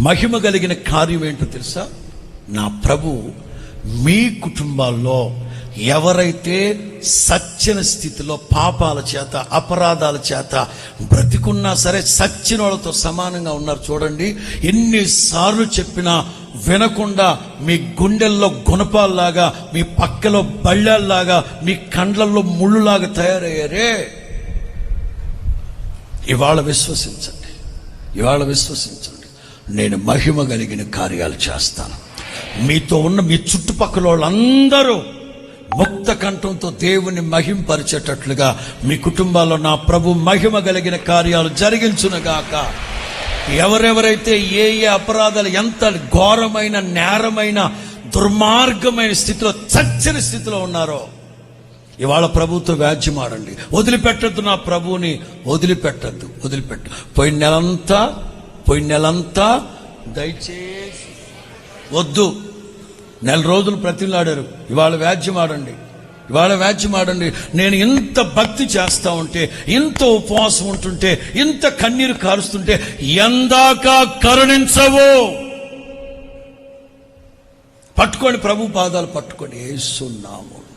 మహిమ కలిగిన కార్యం ఏంటో తెలుసా? నా ప్రభు మీ కుటుంబాల్లో ఎవరైతే సచ్చిన స్థితిలో పాపాల చేత అపరాధాల చేత బ్రతికున్నా సరే సచ్చిన వాళ్ళతో సమానంగా ఉన్నారు చూడండి. ఎన్నిసార్లు చెప్పినా వినకుండా మీ గుండెల్లో గుణపాల్లాగా మీ పక్కలో బళ్ళాల్లాగా మీ కండ్లల్లో ముళ్ళులాగా తయారయ్యారే. ఇవాళ విశ్వసించండి. ఇవాళ విశ్వసించండి. నేను మహిమ కలిగిన కార్యాలు చేస్తాను. మీతో ఉన్న మీ చుట్టుపక్కల వాళ్ళందరూ ముక్త కంఠంతో దేవుని మహింపరిచేటట్లుగా మీ కుటుంబాల్లో నా ప్రభు మహిమ కలిగిన కార్యాలు జరిగించునుగాక. ఎవరెవరైతే ఏ ఏ అపరాధాలు ఎంత ఘోరమైన నేరమైన దుర్మార్గమైన స్థితిలో చచ్చని స్థితిలో ఉన్నారో ఇవాళ ప్రభుతో వ్యాజ్యమాడండి వదిలిపెట్టద్దు నా ప్రభువుని వదిలిపెట్టద్దు వదిలిపెట్టు. పోయిన నెలంతా పోయిన నెలంతా దయచేసి. వద్దు. నెల రోజులు ప్రతిలాడారు. ఇవాళ వ్యాజ్యమాడండి ఇవాళ వ్యాజ్యమాడండి నేను ఇంత భక్తి చేస్తా ఉంటే ఇంత ఉపవాసం ఉంటుంటే ఇంత కన్నీరు కారుస్తుంటే ఎందాక కరుణించవు. పట్టుకోండి ప్రభు పాదాలు పట్టుకోండి. ఏసున్నాము